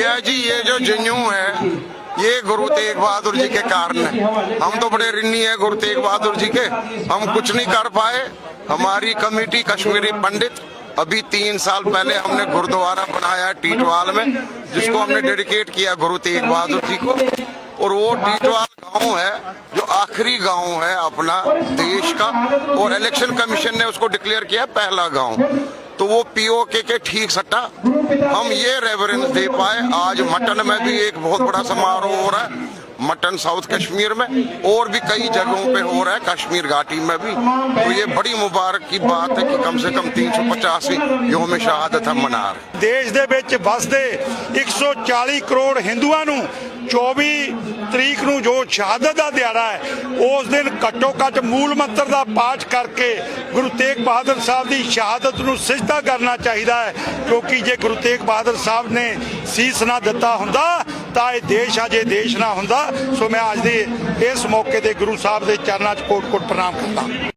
भैया जी, ये जो जन्यू है, ये गुरु तेग बहादुर जी के कारण है। हम तो बड़े ऋणी है गुरु तेग बहादुर जी के। हम कुछ नहीं कर पाए। हमारी कमेटी कश्मीरी पंडित, अभी तीन साल पहले हमने गुरुद्वारा बनाया टीटवाल में, जिसको हमने डेडिकेट किया गुरु तेग बहादुर जी को। और वो टीटवाल गाँव है, जो आखिरी गाँव है अपना देश का। और इलेक्शन कमीशन ने उसको डिक्लेयर किया पहला गाँव। तो वो पीओके के ठीक सट्टा हम ये रेफरेंस दे पाए आज मटन में भी एक बहुत बड़ा समारोह हो रहा है मटन साउथ कश्मीर में और भी कई जगहों पे हो रहा है कश्मीर घाटी में भी तो ये बड़ी मुबारक की बात है कि कम से कम तीन सौ पचासी योम शहादत हम मना रहे हैं ਦੇਸ਼ ਦੇ ਵਿੱਚ ਵੱਸਦੇ 140 ਕਰੋੜ ਹਿੰਦੂਆਂ ਨੂੰ 24 ਤਰੀਕ ਨੂੰ ਜੋ ਸ਼ਹਾਦਤ ਦਾ ਦਿਹਾੜਾ ਹੈ ਉਸ ਦਿਨ ਘੱਟੋ ਘੱਟ ਮੂਲ ਮੰਤਰ ਦਾ ਪਾਠ ਕਰਕੇ ਗੁਰੂ ਤੇਗ ਬਹਾਦਰ ਸਾਹਿਬ ਦੀ ਸ਼ਹਾਦਤ ਨੂੰ ਸਿਜਦਾ ਕਰਨਾ ਚਾਹੀਦਾ ਹੈ ਕਿਉਂਕਿ ਜੇ ਗੁਰੂ ਤੇਗ ਬਹਾਦਰ ਸਾਹਿਬ ਨੇ ਸੀਸ ਨਾ ਦਿੱਤਾ ਹੁੰਦਾ ਤਾਂ ਇਹ ਦੇਸ਼ ਆ, ਜੇ ਦੇਸ਼ ਨਾ ਹੁੰਦਾ, ਸੋ ਮੈਂ ਅੱਜ ਦੇ ਇਸ ਮੌਕੇ ਤੇ ਗੁਰੂ ਸਾਹਿਬ ਦੇ ਚਰਨਾਂ 'ਚ ਕੋਟ-ਕੋਟ ਪ੍ਰਣਾਮ ਕਰਦਾ